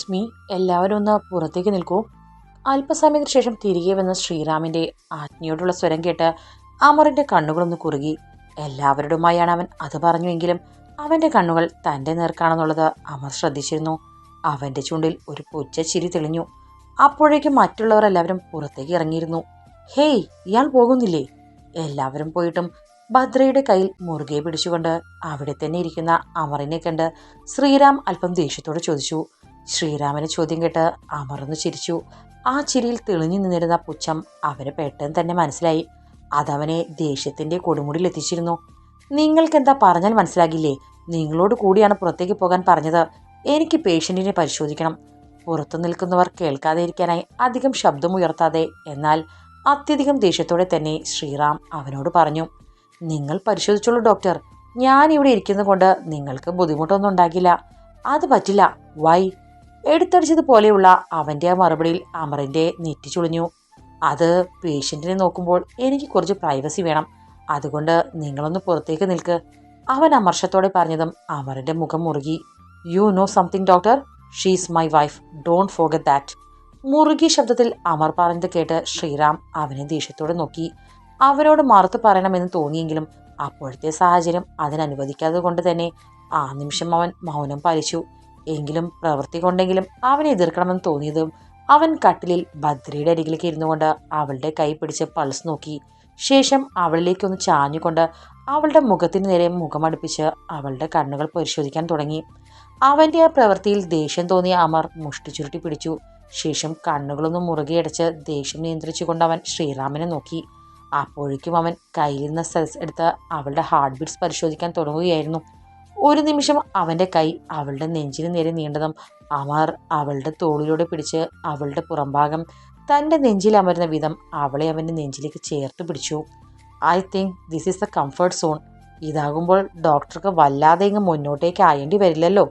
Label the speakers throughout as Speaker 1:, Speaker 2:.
Speaker 1: Excuse me എല്ലാവരും ഒന്ന് പുറത്തേക്ക് നിൽക്കൂ. അല്പസമയത്തിന് ശേഷം തിരികെ വന്ന ശ്രീറാമിന്റെ ആജ്ഞയോടുള്ള സ്വരം കേട്ട് അമറിന്റെ കണ്ണുകളൊന്ന് കുറുകി. എല്ലാവരുടെയുമായാണ് അവൻ അത് പറഞ്ഞുവെങ്കിലും അവന്റെ കണ്ണുകൾ തന്റെ നേർക്കാണെന്നുള്ളത് അമർ ശ്രദ്ധിച്ചിരുന്നു. അവന്റെ ചുണ്ടിൽ ഒരു പുച്ച ചിരി തെളിഞ്ഞു. അപ്പോഴേക്കും മറ്റുള്ളവർ എല്ലാവരും പുറത്തേക്ക് ഇറങ്ങിയിരുന്നു. ഹേയ് ഇയാൾ പോകുന്നില്ലേ? എല്ലാവരും പോയിട്ടും ഭദ്രയുടെ കയ്യിൽ മുറുകെ പിടിച്ചുകൊണ്ട് അവിടെ തന്നെ ഇരിക്കുന്ന അമറിനെ കണ്ട് ശ്രീറാം അല്പം ദേഷ്യത്തോടെ ചോദിച്ചു. ശ്രീരാമന്റെ ചോദ്യം കേട്ട് അമർന്നു ചിരിച്ചു. ആ ചിരിയിൽ തെളിഞ്ഞു നിന്നിരുന്ന പുച്ഛം അവന് പെട്ടെന്ന് തന്നെ മനസ്സിലായി. അതവനെ ദേഷ്യത്തിന്റെ കൊടുമുടിയിൽ എത്തിച്ചിരുന്നു. നിങ്ങൾക്കെന്താ പറഞ്ഞാൽ മനസ്സിലാകില്ലേ? നിങ്ങളോട് കൂടിയാണ് പുറത്തേക്ക് പോകാൻ പറഞ്ഞത്. എനിക്ക് പേഷ്യന്റിനെ പരിശോധിക്കണം. പുറത്തു നിൽക്കുന്നവർ കേൾക്കാതെ ഇരിക്കാനായി അധികം ശബ്ദമുയർത്താതെ എന്നാൽ അത്യധികം ദേഷ്യത്തോടെ തന്നെ ശ്രീറാം അവനോട് പറഞ്ഞു നിങ്ങൾ പരിശോധിച്ചോളൂ ഡോക്ടർ. ഞാൻ ഇവിടെ ഇരിക്കുന്നത് കൊണ്ട് നിങ്ങൾക്ക് ബുദ്ധിമുട്ടൊന്നും ഉണ്ടാകില്ല. അത് പറ്റില്ല. വൈ എടുത്തടിച്ചതുപോലെയുള്ള അവന്റെ ആ മറുപടിയിൽ അമറിന്റെ നെറ്റി ചുളിഞ്ഞു. അത് പേഷ്യന്റിനെ നോക്കുമ്പോൾ എനിക്ക് കുറച്ച് പ്രൈവസി വേണം. അതുകൊണ്ട് നിങ്ങളൊന്ന് പുറത്തേക്ക് നിൽക്ക്. അവൻ അമർഷത്തോടെ പറഞ്ഞതും അമറിന്റെ മുഖം മുറുകി. You know something doctor she's my wife don't forget that മുറുകിയ ശബ്ദത്തിൽ അമർ പറഞ്ഞത് കേട്ട് ശ്രീറാം അവനെ ദേഷ്യത്തോടെ നോക്കി. അവനോട് മറുത്ത് പറയണമെന്ന് തോന്നിയെങ്കിലും അപ്പോഴത്തെ സാഹചര്യം അതിനനുവദിക്കാതെ കൊണ്ട് തന്നെ ആ നിമിഷം അവൻ മൗനം പാലിച്ചു. എങ്കിലും പ്രവൃത്തി കൊണ്ടെങ്കിലും അവനെ എതിർക്കണമെന്ന് തോന്നിയതും അവൻ കട്ടിലിൽ ഭദ്രയുടെ അരികിലേക്ക് ഇരുന്നു കൊണ്ട് അവളുടെ കൈ പിടിച്ച് പൾസ് നോക്കി. ശേഷം അവളിലേക്കൊന്ന് ചാഞ്ഞുകൊണ്ട് അവളുടെ മുഖത്തിന് നേരെ മുഖമടുപ്പിച്ച് അവളുടെ കണ്ണുകൾ പരിശോധിക്കാൻ തുടങ്ങി. അവന്റെ ആ പ്രവൃത്തിയിൽ ദേഷ്യം തോന്നിയ അമർ മുഷ്ടി ചുരുട്ടി പിടിച്ചു. ശേഷം കണ്ണുകളൊന്ന് മുറുകെയടച്ച് ദേഷ്യം നിയന്ത്രിച്ചുകൊണ്ട് അവൻ ശ്രീറാമിനെ നോക്കി. അപ്പോഴേക്കും അവൻ കയ്യിൽ നിന്ന് സെൽസ് എടുത്ത് അവളുടെ ഹാർട്ട് ബീറ്റ്സ് പരിശോധിക്കാൻ തുടങ്ങുകയായിരുന്നു. ഒരു നിമിഷം അവന്റെ കൈ അവളുടെ നെഞ്ചിന് നേരെ നീണ്ടതും അമർ അവളുടെ തോളിലൂടെ പിടിച്ച് അവളുടെ പുറംഭാഗം തന്റെ നെഞ്ചിൽ അമരുന്ന വിധം അവളെ അവന്റെ നെഞ്ചിലേക്ക് ചേർത്ത് പിടിച്ചു. I think this is the comfort zone. ഇതാകുമ്പോൾ ഡോക്ടർക്ക് വല്ലാതെ ഇങ്ങ് മുന്നോട്ടേക്ക് ആയേണ്ടി വരില്ലല്ലോ.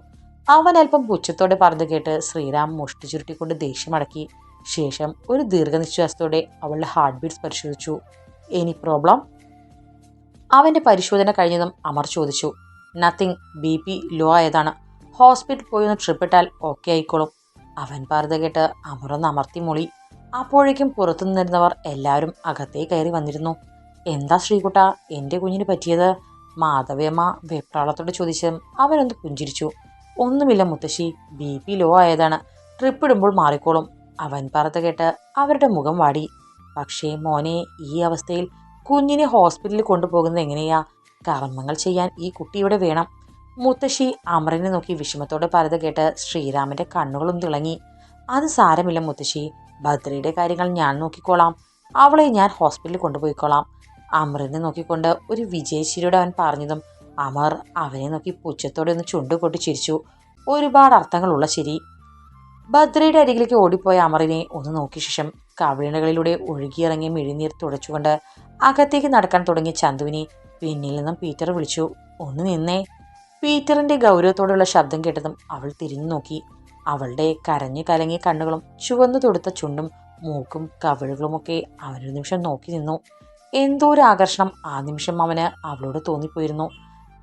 Speaker 1: അവൻ അല്പം പുച്ഛത്തോടെ പറഞ്ഞു കേട്ട് ശ്രീറാം മുഷ്ടി ചുരുട്ടിക്കൊണ്ട് ദേഷ്യമടക്കി ശേഷം ഒരു ദീർഘനിശ്വാസത്തോടെ അവളുടെ ഹാർട്ട് ബീറ്റ്സ് പരിശോധിച്ചു. എനി പ്രോബ്ലം അവന്റെ പരിശോധന കഴിഞ്ഞതും അമർ ചോദിച്ചു. നത്തിങ് ബി പി ലോ ആയതാണ്. ഹോസ്പിറ്റൽ പോയി ഒന്ന് ട്രിപ്പ് ഇട്ടാൽ ഓക്കെ ആയിക്കോളും. അവൻ പറഞ്ഞത് കേട്ട് അമറൊന്ന് അമർത്തി മൊളി. അപ്പോഴേക്കും പുറത്തു നിന്നിരുന്നവർ എല്ലാവരും അകത്തേ കയറി വന്നിരുന്നു. എന്താ ശ്രീകുട്ട എന്റെ കുഞ്ഞിന് പറ്റിയത്? മാധവിയമ്മ വെപ്രാളത്തോട് ചോദിച്ചതും അവനൊന്ന് പുഞ്ചിരിച്ചു. ഒന്നുമില്ല മുത്തശ്ശി ബി പി ലോ ആയതാണ്. ട്രിപ്പ് ഇടുമ്പോൾ മാറിക്കോളും. അവൻ പറത്ത് കേട്ട് അവരുടെ മുഖം വാടി. പക്ഷേ മോനെ ഈ അവസ്ഥയിൽ കുഞ്ഞിനെ ഹോസ്പിറ്റലിൽ കൊണ്ടുപോകുന്നത് എങ്ങനെയാ? കർമ്മങ്ങൾ ചെയ്യാൻ ഈ കുട്ടിയുടെ വേണം. മുത്തശ്ശി അമറിനെ നോക്കി വിഷമത്തോടെ പറഞ്ഞത് കേട്ട് ശ്രീരാമന്റെ കണ്ണുകളും തിളങ്ങി. അത് സാരമില്ല മുത്തശ്ശി. ഭദ്രയുടെ കാര്യങ്ങൾ ഞാൻ നോക്കിക്കോളാം. അവളെ ഞാൻ ഹോസ്പിറ്റലിൽ കൊണ്ടുപോയിക്കോളാം. അമറിനെ നോക്കിക്കൊണ്ട് ഒരു വിജയശ്ശിരിയോട് അവൻ പറഞ്ഞതും അമർ അവനെ നോക്കി പുച്ഛത്തോടെ ഒന്ന് ചുണ്ടുകൊട്ടി ചിരിച്ചു. ഒരുപാട് അർത്ഥങ്ങളുള്ള ശരി ഭദ്രയുടെ അരികിലേക്ക് ഓടിപ്പോയ അമറിനെ ഒന്ന് നോക്കിയ ശേഷം കവിളിണകളിലൂടെ ഒഴുകിയിറങ്ങിയ മിഴിനീർ തുടച്ചുകൊണ്ട് അകത്തേക്ക് നടക്കാൻ തുടങ്ങിയ ചന്തുവിനെ പിന്നിൽ നിന്നും പീറ്റർ വിളിച്ചു ഒന്ന് നിന്നേ. പീറ്ററിന്റെ ഗൗരവത്തോടുള്ള ശബ്ദം കേട്ടതും അവൾ തിരിഞ്ഞു നോക്കി. അവളുടെ കരഞ്ഞു കലങ്ങിയ കണ്ണുകളും ചുവന്നു തൊടുത്ത ചുണ്ടും മൂക്കും കവിളുകളുമൊക്കെ അവനൊരു നിമിഷം നോക്കി നിന്നു. എന്തോ ഒരു ആകർഷണം ആ നിമിഷം അവന് അവളോട് തോന്നിപ്പോയിരുന്നു.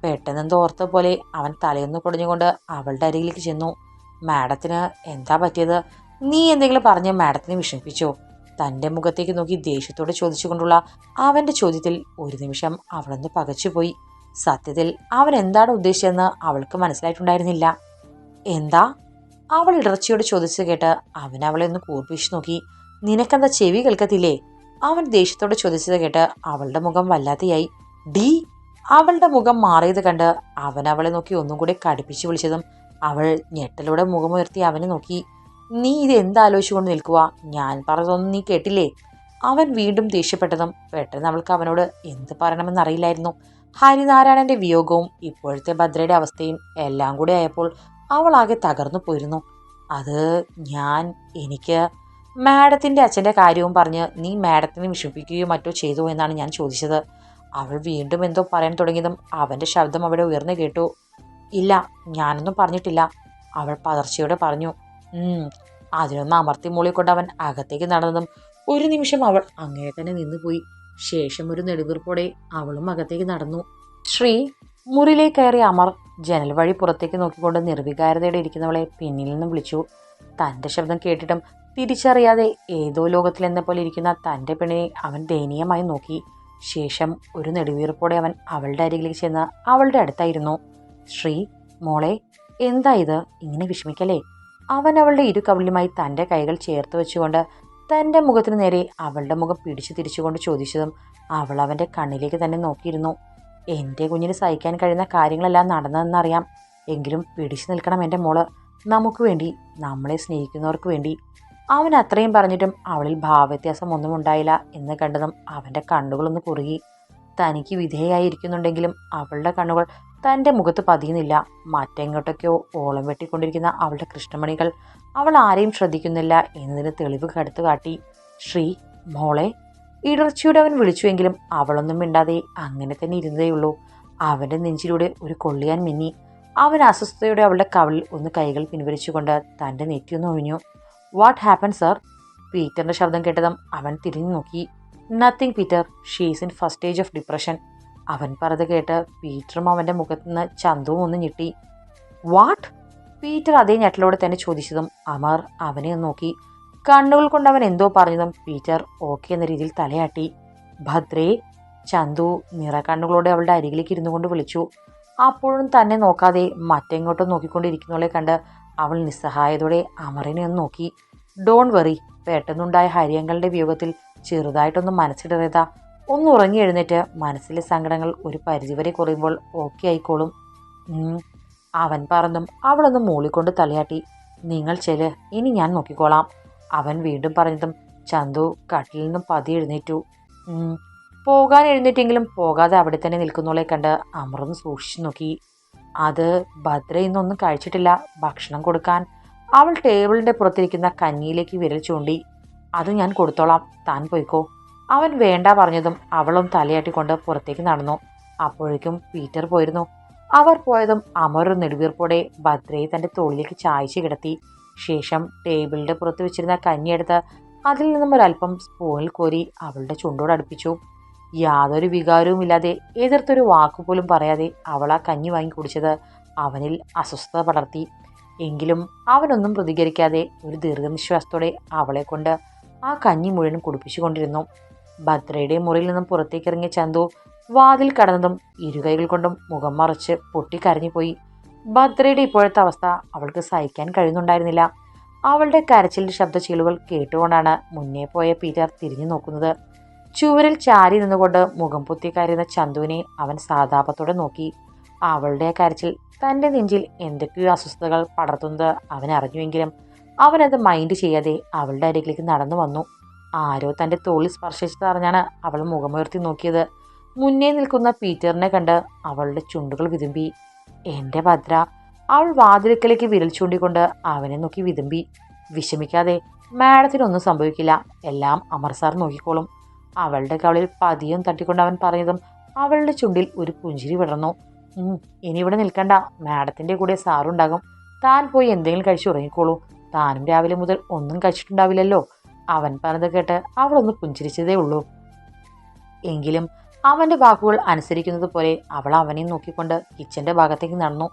Speaker 1: പെട്ടെന്നെന്തോ ഓർത്ത പോലെ അവൻ തലയൊന്ന് കുടഞ്ഞുകൊണ്ട് അവളുടെ അരികിലേക്ക് ചെന്നു. മാഡത്തിന് എന്താ പറ്റിയത്? നീ എന്തെങ്കിലും പറഞ്ഞ് മാഡത്തിനെ വിഷമിപ്പിച്ചോ? തന്റെ മുഖത്തേക്ക് നോക്കി ദേഷ്യത്തോടെ ചോദിച്ചുകൊണ്ടുള്ള അവന്റെ ചോദ്യത്തിൽ ഒരു നിമിഷം അവളൊന്ന് പകച്ചുപോയി. സത്യത്തിൽ അവൻ എന്താണ് ഉദ്ദേശിച്ചതെന്ന് അവൾക്ക് മനസ്സിലായിട്ടുണ്ടായിരുന്നില്ല. എന്താ? അവൾ ഇടർച്ചയോട് ചോദിച്ചു കേട്ട് അവൻ അവളെ ഒന്ന് കൂർപ്പിച്ചു നോക്കി. നിനക്കെന്താ ചെവി കേൾക്കത്തില്ലേ? അവൻ ദേഷ്യത്തോടെ ചോദിച്ചത് കേട്ട് അവളുടെ മുഖം വല്ലാതെയായി ഡി അവളുടെ മുഖം മാറിയത് കണ്ട് അവൻ അവളെ നോക്കി ഒന്നും കൂടി കടുപ്പിച്ച് വിളിച്ചതും അവൾ ഞെട്ടലോടെ മുഖമുയർത്തി അവനെ നോക്കി. നീ ഇത് എന്താലോചിച്ചുകൊണ്ട് നിൽക്കുക ഞാൻ പറഞ്ഞതൊന്നും നീ കേട്ടില്ലേ? അവൻ വീണ്ടും ദേഷ്യപ്പെട്ടതും പെട്ടെന്ന് അവൾക്ക് അവനോട് എന്ത് പറയണമെന്നറിയില്ലായിരുന്നു ഹരിനാരായണന്റെ വിയോഗവും ഇപ്പോഴത്തെ ഭദ്രയുടെ അവസ്ഥയും എല്ലാം കൂടി ആയപ്പോൾ അവൾ ആകെ തകർന്നു പോയിരുന്നു. അത് ഞാൻ എനിക്ക് മാഡത്തിന്റെ അച്ഛന്റെ കാര്യവും പറഞ്ഞ് നീ മാഡത്തിനെ വിഷമിപ്പിക്കുകയോ മറ്റോ ചെയ്തു എന്നാണ് ഞാൻ ചോദിച്ചത്. അവൾ വീണ്ടും എന്തോ പറയാൻ തുടങ്ങിയതും അവന്റെ ശബ്ദം അവിടെ ഉയർന്നു കേട്ടു. ഇല്ല ഞാനൊന്നും പറഞ്ഞിട്ടില്ല. അവൾ പതർച്ചയോടെ പറഞ്ഞു. അതിനൊന്ന് അമർത്തി മൂളിക്കൊണ്ട് അവൻ അകത്തേക്ക് നടന്നതും ഒരു നിമിഷം അവൾ അങ്ങനെ തന്നെ നിന്നുപോയി ശേഷം ഒരു നെടുവീർപ്പോടെ അവളും അകത്തേക്ക് നടന്നു. ശ്രീ മുറിയിലേക്ക് കയറി അമർ ജനൽ വഴി പുറത്തേക്ക് നോക്കിക്കൊണ്ട് നിർവികാരതയോടെ ഇരിക്കുന്നവളെ പിന്നിൽ നിന്നും വിളിച്ചു. തന്റെ ശബ്ദം കേട്ടിട്ടും തിരിച്ചറിയാതെ ഏതോ ലോകത്തിലെന്ന പോലെ ഇരിക്കുന്ന തന്റെ പെണ്ണിനെ അവൻ ദയനീയമായി നോക്കി. ശേഷം ഒരു നെടുവീർപ്പോടെ അവൻ അവളുടെ അരികിലേക്ക് ചെന്ന് അവളുടെ അടുത്തായിരുന്നു. ശ്രീ മോളെ എന്താ ഇത്? ഇങ്ങനെ വിഷമിക്കല്ലേ? അവൻ അവളുടെ ഇരു കവിളുമായി തന്റെ കൈകൾ ചേർത്ത് വെച്ചുകൊണ്ട് തന്റെ മുഖത്തിന് നേരെ അവളുടെ മുഖം പിടിച്ചു തിരിച്ചുകൊണ്ട് ചോദിച്ചതും അവൾ അവന്റെ കണ്ണിലേക്ക് തന്നെ നോക്കിയിരുന്നു. എന്റെ കുഞ്ഞിന് സഹിക്കാൻ കഴിയുന്ന കാര്യങ്ങളെല്ലാം നടന്നതെന്നറിയാം. എങ്കിലും പിടിച്ചു നിൽക്കണം എന്റെ മോൾ. നമുക്ക് വേണ്ടി നമ്മളെ സ്നേഹിക്കുന്നവർക്ക് വേണ്ടി. അവൻ അത്രയും പറഞ്ഞിട്ടും അവളിൽ ഭാവവ്യത്യാസം ഒന്നും ഉണ്ടായില്ല എന്ന് കണ്ടതും അവന്റെ കണ്ണുകളൊന്ന് കുറുകി. തനിക്ക് വിധേയായിരിക്കുന്നുണ്ടെങ്കിലും അവളുടെ കണ്ണുകൾ തന്റെ മുഖത്ത് പതിയുന്നില്ല. മറ്റെങ്ങോട്ടൊക്കെയോ ഓളം വെട്ടിക്കൊണ്ടിരിക്കുന്ന അവളുടെ കൃഷ്ണമണികൾ അവൾ ആരെയും ശ്രദ്ധിക്കുന്നില്ല എന്നതിന് തെളിവ് കടുത്തു കാട്ടി. ശ്രീ മോളെ ഇടർച്ചയോടെ അവൻ വിളിച്ചുവെങ്കിലും അവളൊന്നും മിണ്ടാതെ അങ്ങനെ തന്നെ ഇരുന്നതേയുള്ളൂ. അവന്റെ നെഞ്ചിലൂടെ ഒരു കൊള്ളിയാൻ മിന്നി. അവൻ അസ്വസ്ഥതയോടെ അവളുടെ കവളിൽ ഒന്ന് കൈകൾ പിൻവലിച്ചുകൊണ്ട് തന്റെ നെറ്റിയൊന്ന് ഒഴിഞ്ഞു. വാട്ട് ഹാപ്പൻ സർ പീറ്ററിന്റെ ശബ്ദം കേട്ടതും അവൻ തിരിഞ്ഞു നോക്കി nothing Peter she's in first stage of depression അവൻ പറഞ്ഞത് കേട്ട് പീറ്ററും അവന്റെ മുഖത്ത് നിന്ന് ചന്തുവും ഒന്ന് ഞെട്ടി. വാട്ട് പീറ്റർ അതേ ഞെട്ടലോടെ തന്നെ ചോദിച്ചതും അമർ അവനെ നോക്കി. കണ്ണുകൾ കൊണ്ട് അവൻ എന്തോ പറഞ്ഞതും പീറ്റർ ഓക്കെ എന്ന രീതിയിൽ തലയാട്ടി. ഭദ്രേ ചന്തു നിറക്കണ്ണുകളോടെ അവളുടെ അരികിലേക്ക് ഇരുന്നു കൊണ്ട് വിളിച്ചു. അപ്പോഴും തന്നെ നോക്കാതെ മറ്റെങ്ങോട്ടും നോക്കിക്കൊണ്ടിരിക്കുന്നവളെ കണ്ട് അവൾ നിസ്സഹായതോടെ അമറിനെ ഒന്ന് നോക്കി. ഡോൺ വെറി പെട്ടെന്നുണ്ടായ ഹരിയങ്ങളുടെ വിയോഗത്തിൽ ചെറുതായിട്ടൊന്നും മനസ്സിടറിയതാ ഒന്ന് ഉറങ്ങി എഴുന്നേറ്റ് മനസ്സിലെ സങ്കടങ്ങൾ ഒരു പരിധിവരെ കുറയുമ്പോൾ ഓക്കെ ആയിക്കോളും. അവൻ പറഞ്ഞും അവളൊന്ന് മൂളിക്കൊണ്ട് തലയാട്ടി നിങ്ങൾ ചെൽ ഇനി ഞാൻ നോക്കിക്കോളാം. അവൻ വീണ്ടും പറഞ്ഞതും ചന്തു കട്ടിൽ നിന്നും പതി എഴുന്നേറ്റു. പോകാൻ എഴുന്നേറ്റെങ്കിലും പോകാതെ അവിടെ തന്നെ നിൽക്കുന്നവളെ കണ്ട് അമൃന്ന് സൂക്ഷിച്ചു നോക്കി. അത് ഭദ്ര ഇന്നൊന്നും കഴിച്ചിട്ടില്ല. ഭക്ഷണം കൊടുക്കാൻ. അവൾ ടേബിളിന്റെ പുറത്തിരിക്കുന്ന കഞ്ഞിയിലേക്ക് വിരൽ ചൂണ്ടി അത് ഞാൻ കൊടുത്തോളാം. താൻ പോയിക്കോ. അവൻ വേണ്ട പറഞ്ഞതും അവളും തലയാട്ടിക്കൊണ്ട് പുറത്തേക്ക് നടന്നു. അപ്പോഴേക്കും പീറ്റർ പോയിരുന്നു. അവർ പോയതും അമർ നെടുവീർപ്പോടെ ഭദ്രയെ തന്റെ തോളിലേക്ക് ചായച്ച് കിടത്തി. ശേഷം ടേബിളിന്റെ പുറത്ത് വെച്ചിരുന്ന കഞ്ഞിയെടുത്ത് അതിൽ നിന്നും ഒരല്പം സ്പൂണിൽ കോരി അവളുടെ ചുണ്ടോട് അടുപ്പിച്ചു. യാതൊരു വികാരവും ഇല്ലാതെ എതിർത്തൊരു വാക്കുപോലും പറയാതെ അവൾ ആ കഞ്ഞി വാങ്ങി കുടിച്ചത് അവനിൽ അസ്വസ്ഥത പടർത്തി. എങ്കിലും അവനൊന്നും പ്രതികരിക്കാതെ ഒരു ദീർഘനിശ്വാസത്തോടെ അവളെ കൊണ്ട് ആ കഞ്ഞി മുഴുവൻ കുടിപ്പിച്ചുകൊണ്ടിരുന്നു. ഭദ്രയുടെ മുറിയിൽ നിന്നും പുറത്തേക്കിറങ്ങിയ ചന്തു വാതിൽ കടന്നതും ഇരുകൈകൾ കൊണ്ടും മുഖം മറച്ച് പൊട്ടിക്കരഞ്ഞുപോയി. ഭദ്രയുടെ ഇപ്പോഴത്തെ അവസ്ഥ അവൾക്ക് സഹിക്കാൻ കഴിയുന്നുണ്ടായിരുന്നില്ല. അവളുടെ കരച്ചിലിന്റെ ശബ്ദശീലുകൾ കേട്ടുകൊണ്ടാണ് മുന്നേ പോയ പീറ്റർ തിരിഞ്ഞു നോക്കുന്നത്. ചുവരിൽ ചാരി നിന്നുകൊണ്ട് മുഖം പൊത്തി കരയുന്ന ചന്തുവിനെ അവൻ സാതാപത്തോടെ നോക്കി. അവളുടെ കരച്ചിൽ തന്റെ നെഞ്ചിൽ എന്തൊക്കെയോ അസ്വസ്ഥതകൾ പടർത്തുന്നത് അവൻ അറിഞ്ഞുവെങ്കിലും അവനത് മൈൻഡ് ചെയ്യാതെ അവളുടെ അരികിലേക്ക് നടന്നു വന്നു. ആരോ തന്റെ തോളിൽ സ്പർശിച്ചതറിഞ്ഞാണ് അവൾ മുഖമുയർത്തി നോക്കിയത്. മുന്നേ നിൽക്കുന്ന പീറ്ററിനെ കണ്ട് അവളുടെ ചുണ്ടുകൾ വിതുമ്പി. എന്റെ ഭദ്ര അവൾ വാതിലക്കലേക്ക് വിരൽ ചൂണ്ടിക്കൊണ്ട് അവനെ നോക്കി വിതുമ്പി. വിഷമിക്കാതെ മാഡത്തിനൊന്നും സംഭവിക്കില്ല. എല്ലാം അമർ സാർ നോക്കിക്കോളും. അവളുടെ കവളിൽ പതിയും തട്ടിക്കൊണ്ട് അവൻ പറഞ്ഞതും അവളുടെ ചുണ്ടിൽ ഒരു പുഞ്ചിരി വിടർന്നു. ഇനി ഇവിടെ നിൽക്കണ്ട. മാഡത്തിന്റെ കൂടെ സാറുണ്ടാകും. താൻ പോയി എന്തെങ്കിലും കഴിച്ചു ഉറങ്ങിക്കോളൂ. താനും രാവിലെ മുതൽ ഒന്നും കഴിച്ചിട്ടുണ്ടാവില്ലല്ലോ. അവൻ പറഞ്ഞത് കേട്ട് അവളൊന്ന് പുഞ്ചിരിച്ചതേ ഉള്ളൂ. എങ്കിലും അവന്റെ വാക്കുകൾ അനുസരിക്കുന്നത് പോലെ അവൾ അവനെ നോക്കിക്കൊണ്ട് കിച്ചന്റെ ഭാഗത്തേക്ക് നടന്നു.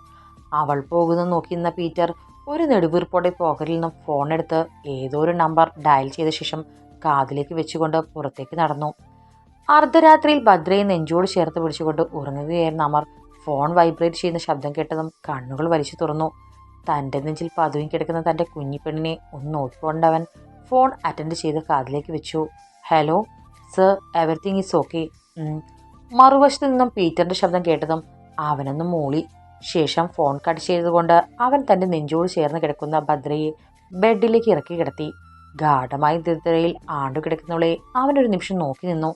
Speaker 1: അവൾ പോകുന്നത് നോക്കിയിരുന്ന പീറ്റർ ഒരു നെടുവീർപ്പോടെ പോക്കറ്റിൽ നിന്നും ഫോൺ എടുത്ത് ഏതോ ഒരു നമ്പർ ഡയൽ ചെയ്ത ശേഷം കാതിലേക്ക് വെച്ചുകൊണ്ട് പുറത്തേക്ക് നടന്നു. അർദ്ധരാത്രിയിൽ ഭദ്രയെ നെഞ്ചോട് ചേർത്ത് പിടിച്ചുകൊണ്ട് ഉറങ്ങുകയായിരുന്ന അമർ ഫോൺ വൈബ്രേറ്റ് ചെയ്യുന്ന ശബ്ദം കേട്ടതും കണ്ണുകൾ വലിച്ചു തുറന്നു. തന്റെ നെഞ്ചിൽ പതുങ്ങി കിടക്കുന്ന തന്റെ കുഞ്ഞിപ്പെണ്ണിനെ ഒന്ന് നോക്കിക്കൊണ്ടവൻ ഫോൺ അറ്റൻഡ് ചെയ്ത് കാതിലേക്ക് വെച്ചു. Hello sir everything is okay മറുവശത്ത് നിന്നും പീറ്ററിന്റെ ശബ്ദം കേട്ടതും അവനൊന്ന് മൂളി. ശേഷം ഫോൺ കട്ട് ചെയ്തുകൊണ്ട് അവൻ തന്റെ നെഞ്ചോട് ചേർന്ന് കിടക്കുന്ന ഭദ്രയെ ബെഡിലേക്ക് ഇറക്കി കിടത്തി. ഗാഠമായ ദുരിതയിൽ ആണ്ടു കിടക്കുന്നവളെ അവനൊരു നിമിഷം നോക്കി നിന്നു.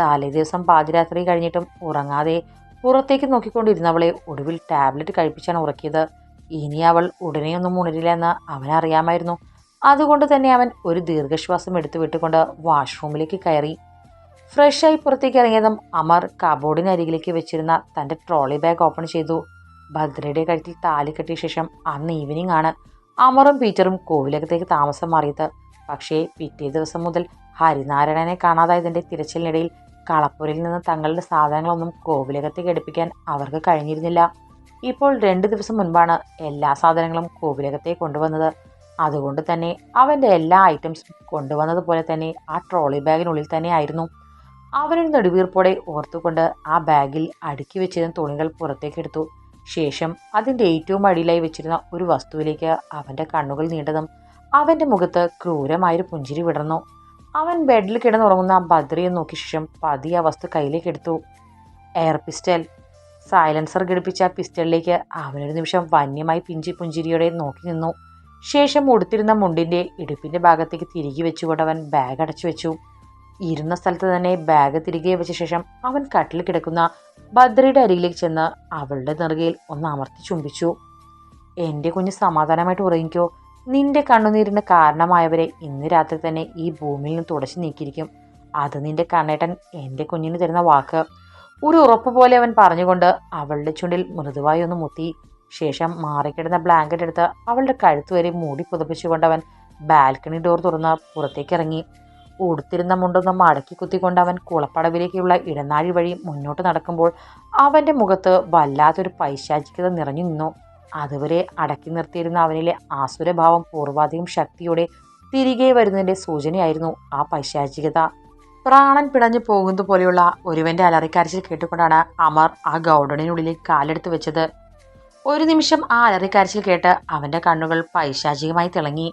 Speaker 1: തലേ ദിവസം പാതിരാത്രി കഴിഞ്ഞിട്ടും ഉറങ്ങാതെ പുറത്തേക്ക് നോക്കിക്കൊണ്ടിരുന്നവളെ ഒടുവിൽ ടാബ്ലറ്റ് കഴിപ്പിച്ചാണ് ഉറക്കിയത്. ഇനി അവൾ ഉടനെയൊന്നും ഉണരില്ല എന്ന് അവനറിയാമായിരുന്നു. അതുകൊണ്ട് തന്നെ അവൻ ഒരു ദീർഘശ്വാസം എടുത്തു വിട്ടുകൊണ്ട് വാഷ്റൂമിലേക്ക് കയറി. ഫ്രഷായി പുറത്തേക്ക് ഇറങ്ങിയതും അമർ കബോർഡിനരികിലേക്ക് വെച്ചിരുന്ന തന്റെ ട്രോളി ബാഗ് ഓപ്പൺ ചെയ്തു. ഭദ്രയുടെ കഴുത്തിൽ താലി കെട്ടിയ ശേഷം അന്ന് ഈവനിങ് ആണ് അമറും പീറ്ററും കോവിലകത്തേക്ക് താമസം മാറിയത്. പക്ഷേ പിറ്റേ ദിവസം മുതൽ ഹരിനാരായണനെ കാണാതായതിന്റെ തിരച്ചിലിനിടയിൽ കളപ്പൂരിൽ നിന്ന് തങ്ങളുടെ സാധനങ്ങളൊന്നും കോവിലകത്തേക്ക് എടുപ്പിക്കാൻ അവർക്ക് കഴിഞ്ഞിരുന്നില്ല. ഇപ്പോൾ രണ്ട് ദിവസം മുൻപാണ് എല്ലാ സാധനങ്ങളും കോവിലകത്തേക്ക് കൊണ്ടുവന്നത്. അതുകൊണ്ട് തന്നെ അവന്റെ എല്ലാ ഐറ്റംസും കൊണ്ടുവന്നതുപോലെ തന്നെ ആ ട്രോളി ബാഗിനുള്ളിൽ തന്നെ ആയിരുന്നു. അവനൊരു നെടുവീർപ്പോടെ ഓർത്തുകൊണ്ട് ആ ബാഗിൽ അടുക്കി വെച്ചിരുന്ന തുണികൾ പുറത്തേക്കെടുത്തു ശേഷം അതിന്റെ ഏറ്റവും അടിയിലായി വെച്ചിരുന്ന ഒരു വസ്തുവിലേക്ക് അവന്റെ കണ്ണുകൾ നീണ്ടതും അവന്റെ മുഖത്ത് ക്രൂരമായൊരു പുഞ്ചിരി വിടർന്നു. അവൻ ബെഡിൽ കിടന്നുറങ്ങുന്ന ബദ്രിയെ നോക്കിയ ശേഷം പതി ആ വസ്തു കയ്യിലേക്ക് എടുത്തു. എയർ പിസ്റ്റൽ സൈലൻസർ ഘടിപ്പിച്ച പിസ്റ്റലിലേക്ക് അവനൊരു നിമിഷം വന്യമായി പിഞ്ചി പുഞ്ചിരിയോടെ നോക്കി നിന്നു. ശേഷം ഉടുത്തിരുന്ന മുണ്ടിന്റെ ഇടുപ്പിന്റെ ഭാഗത്തേക്ക് തിരികെ വെച്ചുകൊണ്ട് അവൻ ബാഗ് അടച്ചു വെച്ചു. ഇരുന്ന സ്ഥലത്ത് തന്നെ ബാഗ് തിരികെ വെച്ച ശേഷം അവൻ കട്ടിൽ കിടക്കുന്ന ഭദ്രയുടെ അരികിലേക്ക് ചെന്ന് അവളുടെ നെറുകയിൽ ഒന്ന് അമർത്തി ചുംബിച്ചു. എന്റെ കുഞ്ഞ് സമാധാനമായിട്ട് ഉറങ്ങിക്കോ. നിന്റെ കണ്ണുനീരിന് കാരണമായവരെ ഇന്ന് രാത്രി തന്നെ ഈ ഭൂമിയിൽ നിന്ന് തുടച്ചു നീക്കിയിരിക്കും. അത് നിന്റെ കണ്ണേട്ടൻ എന്റെ കുഞ്ഞിന് തരുന്ന വാക്ക്. ഒരു ഉറപ്പ് പോലെ അവൻ പറഞ്ഞുകൊണ്ട് അവളുടെ ചുണ്ടിൽ മൃദുവായി ഒന്ന് മുത്തി ശേഷം മാറിക്കിടന്ന ബ്ലാങ്കറ്റ് എടുത്ത് അവളുടെ കഴുത്ത് വരെ മൂടി പുതപ്പിച്ചുകൊണ്ട് അവൻ ബാൽക്കണി ഡോർ തുറന്ന് പുറത്തേക്ക് ഇറങ്ങി. ഉടുത്തിരുന്ന മുണ്ടൊന്ന് മടക്കി കുത്തിക്കൊണ്ട് അവൻ കുളപ്പടവിലേക്കുള്ള ഇടനാഴി വഴി മുന്നോട്ട് നടക്കുമ്പോൾ അവന്റെ മുഖത്ത് വല്ലാത്തൊരു പൈശാചികത നിറഞ്ഞു നിന്നു. അതുവരെ അടക്കി നിർത്തിയിരുന്ന അവനിലെ ആസുരഭാവം പൂർവാധികം ശക്തിയോടെ തിരികെ വരുന്നതിന്റെ സൂചനയായിരുന്നു ആ പൈശാചികത. പ്രാണൻ പിടഞ്ഞു പോകുന്നതുപോലെയുള്ള ഒരുവന്റെ അലറിക്കരച്ചിൽ കേട്ടുകൊണ്ടാണ് അമർ ആ ഗൗഡണിനുള്ളിൽ കാലെടുത്ത് വെച്ചത്. ഒരു നിമിഷം ആ അലറിക്കരച്ചിൽ കേട്ട് അവന്റെ കണ്ണുകൾ പൈശാചികമായി തിളങ്ങി.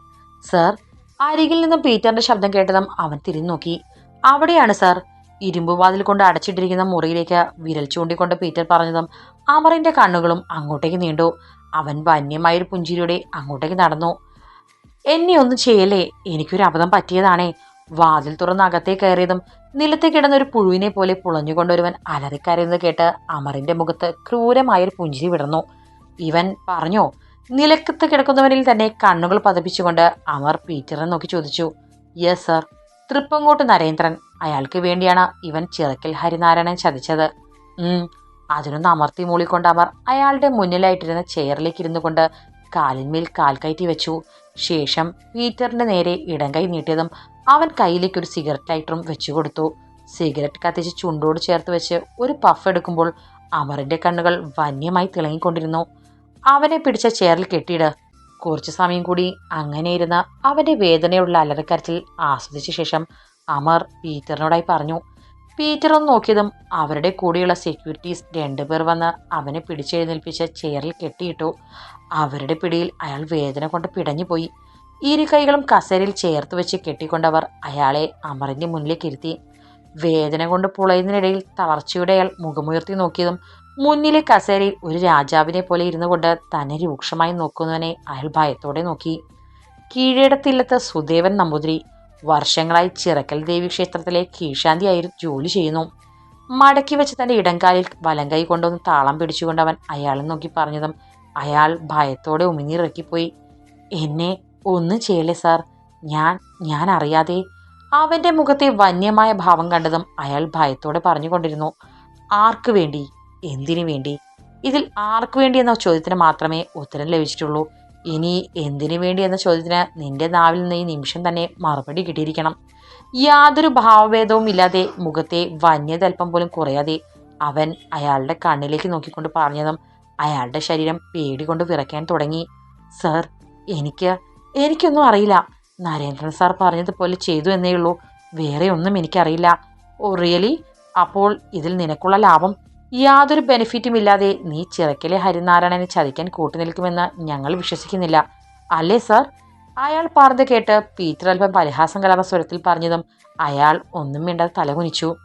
Speaker 1: സർ അരികിൽ നിന്നും പീറ്ററിന്റെ ശബ്ദം കേട്ടതും അവൻ തിരിഞ്ഞു നോക്കി. അവിടെയാണ് സർ. ഇരുമ്പുവാതിൽ കൊണ്ട് അടച്ചിട്ടിരിക്കുന്ന മുറിയിലേക്ക് വിരൽ ചൂണ്ടിക്കൊണ്ട് പീറ്റർ പറഞ്ഞതും അമറിന്റെ കണ്ണുകളും അങ്ങോട്ടേക്ക് നീണ്ടു. അവൻ വന്യമായൊരു പുഞ്ചിരിയോടെ അങ്ങോട്ടേക്ക് നടന്നു. എന്നെ ഒന്നും ചെയ്യല്ലേ? എനിക്കൊരു അബദ്ധം പറ്റിയതാണേ. വാതിൽ തുറന്ന് അകത്തേ കയറിയതും നിലത്തെ കിടന്ന ഒരു പുഴുവിനെ പോലെ പുളഞ്ഞുകൊണ്ടൊരുവൻ അലറിക്കരയുന്നത് കേട്ട് അമറിന്റെ മുഖത്ത് ക്രൂരമായൊരു പുഞ്ചിരി വിടർന്നു. ഇവൻ പറഞ്ഞോ നിലക്കത്ത് കിടക്കുന്നവനിൽ തന്നെ കണ്ണുകൾ പതപ്പിച്ചുകൊണ്ട് അമർ പീറ്ററെ നോക്കി ചോദിച്ചു യെസ് സർ തൃപ്പങ്കോട്ട് നരേന്ദ്രൻ അയാൾക്ക് വേണ്ടിയാണ് ഇവൻ ചിറക്കൽ ഹരിനാരായണൻ ചതിച്ചത്. അതിനൊന്ന് അമർത്തി മൂളിക്കൊണ്ട് അമർ അയാളുടെ മുന്നിലായിട്ടിരുന്ന ചെയറിലേക്ക് ഇരുന്നു കൊണ്ട് കാലിന്മേൽ കാൽ കയറ്റി വെച്ചു. ശേഷം പീറ്ററിന്റെ നേരെ ഇടം കൈ നീട്ടിയതും അവൻ കയ്യിലേക്ക് ഒരു സിഗരറ്റ് ലൈറ്ററും വെച്ചു കൊടുത്തു. സിഗരറ്റ് കത്തിച്ച് ചുണ്ടോട് ചേർത്ത് വെച്ച് ഒരു പഫ് എടുക്കുമ്പോൾ അമറിന്റെ കണ്ണുകൾ വന്യമായി തിളങ്ങിക്കൊണ്ടിരുന്നു. അവനെ പിടിച്ച ചെയറിൽ കെട്ടിയിട്. കുറച്ചു സമയം കൂടി അങ്ങനെ ഇരുന്ന അവന്റെ വേദനയുള്ള അലറക്കരച്ചിൽ ആസ്വദിച്ച ശേഷം അമർ പീറ്ററിനോടായി പറഞ്ഞു പീറ്റർ ഒന്ന് നോക്കിയതും അവരുടെ കൂടെയുള്ള സെക്യൂരിറ്റീസ് രണ്ടുപേർ വന്ന് അവനെ പിടിച്ചെഴുന്നേൽപ്പിച്ച ചെയറിൽ കെട്ടിയിട്ടു. അവരുടെ പിടിയിൽ അയാൾ വേദന കൊണ്ട് പിടഞ്ഞുപോയി ഇരു കൈകളും കസേരയിൽ ചേർത്ത് വെച്ച് കെട്ടിക്കൊണ്ടവർ അയാളെ അമറിന്റെ മുന്നിലേക്ക് ഇരുത്തി. വേദന കൊണ്ട് പുളയുന്നതിനിടയിൽ തളർച്ചയുടെ അയാൾ മുഖമുയർത്തി നോക്കിയതും മുന്നിലെ കസേരയിൽ ഒരു രാജാവിനെ പോലെ ഇരുന്നു കൊണ്ട് തന്നെ രൂക്ഷമായി നോക്കുന്നവനെ അയാൾ ഭയത്തോടെ നോക്കി. കീഴടത്തില്ലത്ത് സുദേവൻ നമ്പൂതിരി വർഷങ്ങളായി ചിറക്കൽ ദേവി ക്ഷേത്രത്തിലെ കീഴ്ശാന്തിയായി ജോലി ചെയ്യുന്നു. മടക്കി വെച്ച് തന്റെ ഇടംകാലിൽ കൈ കൊണ്ടൊന്ന് താളം പിടിച്ചുകൊണ്ട് അവൻ അയാളെ നോക്കി പറഞ്ഞതും അയാൾ ഭയത്തോടെ ഉമിനീറിറക്കിപ്പോയി എന്നെ ഒന്നും ചെയ്യലേ സാർ? ഞാൻ ഞാൻ അറിയാതെ. അവന്റെ മുഖത്തെ വന്യമായ ഭാവം കണ്ടതും അയാൾ ഭയത്തോടെ പറഞ്ഞുകൊണ്ടിരുന്നു. ആർക്കു വേണ്ടി? എന്തിനു വേണ്ടി? ഇതിൽ ആർക്കു വേണ്ടി എന്ന ചോദ്യത്തിന് മാത്രമേ ഉത്തരം ലഭിച്ചിട്ടുള്ളൂ. ഇനി എന്തിനു വേണ്ടി എന്ന ചോദ്യത്തിന് നിന്റെ നാവിൽ നിന്ന് ഈ നിമിഷം തന്നെ മറുപടി കിട്ടിയിരിക്കണം. യാതൊരു ഭാവഭേദവും ഇല്ലാതെ മുഖത്തെ വന്യതൽപ്പം പോലും കുറയാതെ അവൻ അയാളുടെ കണ്ണിലേക്ക് നോക്കിക്കൊണ്ട് പറഞ്ഞതും അയാളുടെ ശരീരം പേടി കൊണ്ട് വിറയ്ക്കാൻ തുടങ്ങി. സർ എനിക്ക് എനിക്കൊന്നും അറിയില്ല. നരേന്ദ്രൻ സാർ പറഞ്ഞതുപോലെ ചെയ്തു എന്നേ ഉള്ളൂ. വേറെ ഒന്നും എനിക്കറിയില്ല. Oh really? അപ്പോൾ ഇതിൽ നിനക്കുള്ള ലാഭം യാതൊരു ബെനിഫിറ്റും ഇല്ലാതെ നീ ചിറക്കിലെ ഹരിനാരായണനെ ചതിക്കാൻ കൂട്ടുനിൽക്കുമെന്ന് ഞങ്ങൾ വിശ്വസിക്കുന്നില്ല. അല്ലേ സർ അയാൾ പറഞ്ഞത് കേട്ട് പീറ്റർ അല്പം പരിഹാസം കലർന്ന സ്വരത്തിൽ പറഞ്ഞതും അയാൾ ഒന്നും മിണ്ടാതെ തലകുനിച്ചു.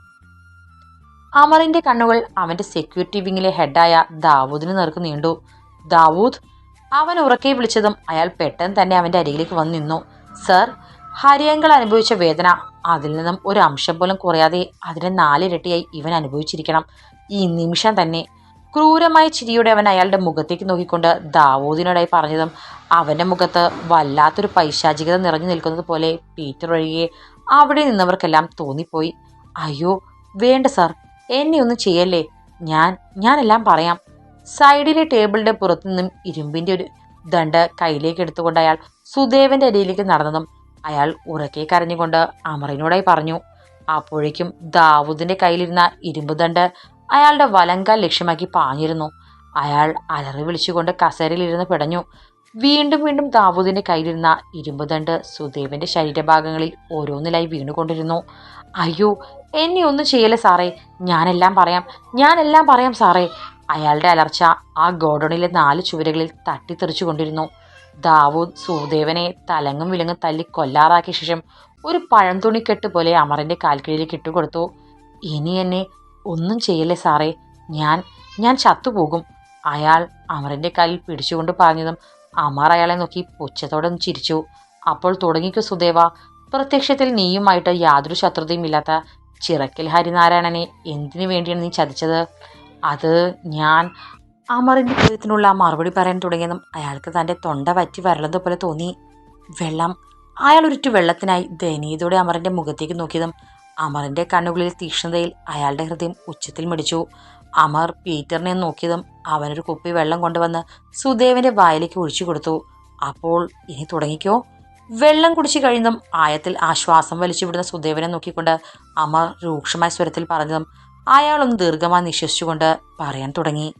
Speaker 1: അമറിന്റെ കണ്ണുകൾ അവന്റെ സെക്യൂരിറ്റി വിങ്ങിലെ ഹെഡായ ദാവൂദിന് നേർക്ക് നീണ്ടു. ദാവൂദ് അവൻ ഉറക്കെ വിളിച്ചതും അയാൾ പെട്ടെന്ന് തന്നെ അവന്റെ അരികിലേക്ക് വന്നു നിന്നു. സർ ഹരിയങ്കൾ അനുഭവിച്ച വേദന അതിൽ നിന്നും ഒരു അംശം പോലും കുറയാതെ അതിനെ നാലിരട്ടിയായി ഇവൻ അനുഭവിച്ചിരിക്കണം. ഈ നിമിഷം തന്നെ ക്രൂരമായ ചിരിയോടെ അവൻ അയാളുടെ മുഖത്തേക്ക് നോക്കിക്കൊണ്ട് ദാവൂദിനോടായി പറഞ്ഞതും അവന്റെ മുഖത്ത് വല്ലാത്തൊരു പൈശാചികത നിറഞ്ഞു നിൽക്കുന്നത് പോലെ പീറ്റർ ഒഴികെ അവിടെ നിന്നവർക്കെല്ലാം തോന്നിപ്പോയി. അയ്യോ വേണ്ട സാർ എന്നെ ഒന്നും ചെയ്യല്ലേ? ഞാൻ ഞാനെല്ലാം പറയാം. സൈഡിലെ ടേബിളിന്റെ പുറത്തു നിന്നും ഇരുമ്പിന്റെ ഒരു ദണ്ട് കയ്യിലേക്ക് എടുത്തുകൊണ്ട് അയാൾ സുദേവന്റെ അടിയിലേക്ക് നടന്നതും അയാൾ ഉറക്കെ കരഞ്ഞുകൊണ്ട് അമറിനോടായി പറഞ്ഞു അപ്പോഴേക്കും ദാവൂദിന്റെ കയ്യിലിരുന്ന ഇരുമ്പ് ദണ്ട് അയാളുടെ വലങ്കാൽ ലക്ഷ്യമാക്കി പാഞ്ഞിരുന്നു. അയാൾ അലറി വിളിച്ചുകൊണ്ട് കസേരയിലിരുന്ന് പിടഞ്ഞു. വീണ്ടും വീണ്ടും ദാവൂദിന്റെ കയ്യിലിരുന്ന ഇരുമ്പ് ദണ്ട് സുദേവന്റെ ശരീരഭാഗങ്ങളിൽ ഓരോന്നിലായി വീണുകൊണ്ടിരുന്നു. അയ്യോ എന്നെ ഒന്നും ചെയ്യല്ലേ സാറേ? ഞാനെല്ലാം പറയാം. ഞാനെല്ലാം പറയാം സാറേ. അയാളുടെ അലർച്ച ആ ഗോഡണിലെ നാല് ചുവരുകളിൽ തട്ടിത്തെറിച്ചു കൊണ്ടിരുന്നു ദാവൂദ് സുദേവനെ തലങ്ങും വിലങ്ങും തല്ലി കൊല്ലാറാക്കിയ ശേഷം ഒരു പഴം തുണിക്കെട്ട് പോലെ അമറിന്റെ കാൽക്കീഴിലേക്ക് ഇട്ടുകൊടുത്തു. ഇനി എന്നെ ഒന്നും ചെയ്യല്ലേ സാറേ? ഞാൻ ഞാൻ ചത്തുപോകും. അയാൾ അമറിന്റെ കാലിൽ പിടിച്ചുകൊണ്ട് പറഞ്ഞതും അമർ അയാളെ നോക്കി പുച്ഛത്തോടെ ചിരിച്ചു. അപ്പോൾ തുടങ്ങിക്കോ സുദേവ. പ്രത്യക്ഷത്തിൽ നീയുമായിട്ട് യാതൊരു ശത്രുതയും ഇല്ലാത്ത ചിറക്കൽ ഹരിനാരായണനെ എന്തിനു വേണ്ടിയാണ് നീ ചതിച്ചത്? അത് ഞാൻ അമറിന്റെ ചോദ്യത്തിനുള്ള മറുപടി പറയാൻ തുടങ്ങിയതും അയാൾക്ക് തന്റെ തൊണ്ട വറ്റി വരളതുപോലെ തോന്നി. വെള്ളം അയാൾ ഒരു വെള്ളത്തിനായി ദയനീയതോടെ അമറിന്റെ മുഖത്തേക്ക് നോക്കിയതും അമറിന്റെ കണ്ണുകളിൽ തീക്ഷ്ണതയിൽ അയാളുടെ ഹൃദയം ഉച്ചത്തിൽ മിടിച്ചു. അമർ പീറ്ററിനെ നോക്കിയതും അവനൊരു കുപ്പി വെള്ളം കൊണ്ടുവന്ന് സുദേവന്റെ വായിലേക്ക് ഒഴിച്ചു കൊടുത്തു. അപ്പോൾ ഇനി തുടങ്ങിക്കോ? വെള്ളം കുടിച്ചു കഴിയുന്നതും ആയത്തിൽ ആശ്വാസം വലിച്ചുവിടുന്ന സുദേവനെ നോക്കിക്കൊണ്ട് അമർ രൂക്ഷമായ സ്വരത്തിൽ പറഞ്ഞതും അയാളൊന്ന് ദീർഘമായി നിശ്വസിച്ചുകൊണ്ട് പറയാൻ തുടങ്ങി.